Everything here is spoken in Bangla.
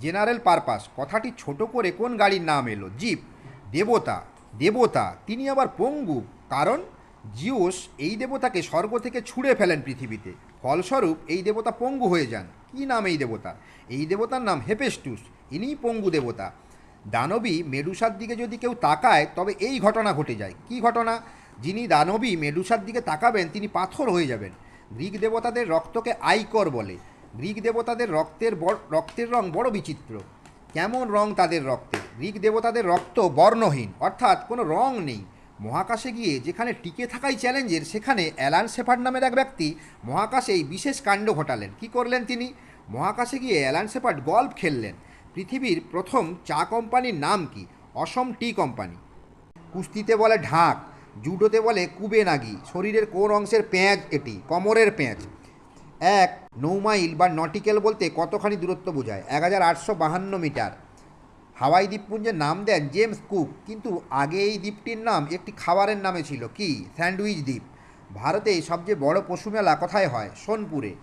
জেনারেল পারপাস, কথাটি ছোট করে কোন গাড়ির নাম এলো? জিপ, দেবতা দেবতা, তিনি আবার পঙ্গু, কারণ জিওস এই দেবতাকে স্বর্গ থেকে ছুঁড়ে ফেলেন পৃথিবীতে। ফলস্বরূপ এই দেবতা পঙ্গু হয়ে যান। কী নাম এই দেবতা? এই দেবতার নাম হেপেস্টুস, ইনিই পঙ্গু দেবতা। দানবী মেডুসার দিকে যদি কেউ তাকায়, তবে এই ঘটনা ঘটে যায়। কি ঘটনা? যিনি দানবী মেডুসার দিকে তাকাবেন, তিনি পাথর হয়ে যাবেন। গ্রিক দেবতাদের রক্তকে আইকর বলে। গ্রিক দেবতাদের রক্তের রক্তের রং বড় বিচিত্র। কেমন রং তাদের রক্তে? গ্রিক দেবতাদের রক্ত বর্ণহীন, অর্থাৎ কোনো রং নেই। মহাকাশে গিয়ে যেখানে টিকে থাকাই চ্যালেঞ্জের, সেখানে অ্যালান শেফার্ড নামের এক ব্যক্তি মহাকাশে এই বিশেষ কাণ্ড ঘটালেন। কি করলেন তিনি? মহাকাশে গিয়ে অ্যালান শেফার্ড গল্ফ খেললেন। পৃথিবীর প্রথম চা কোম্পানির নাম কি? অসম টি কোম্পানি। কুস্তিতে বলে ঢাক, জুডোতে বলে কুবে নাগি শরীরের কোন অংশের পেঁয়াজ এটি? কোমরের পেঁয়াজ। এক নৌমাইল বা নটিক্যাল বলতে কতখানি দূরত্ব বোঝায়? এক হাজার আটশো বাহান্ন মিটার। হাওয়াই দ্বীপপুঞ্জের নাম দেন জেমস কুক, কিন্তু আগে এই দ্বীপটির নাম একটি খাবারের নামে ছিল। কি? স্যান্ডউইচ দ্বীপ। ভারতে সবচেয়ে বড় পশু মেলা কোথায় হয়? সোনপুরে।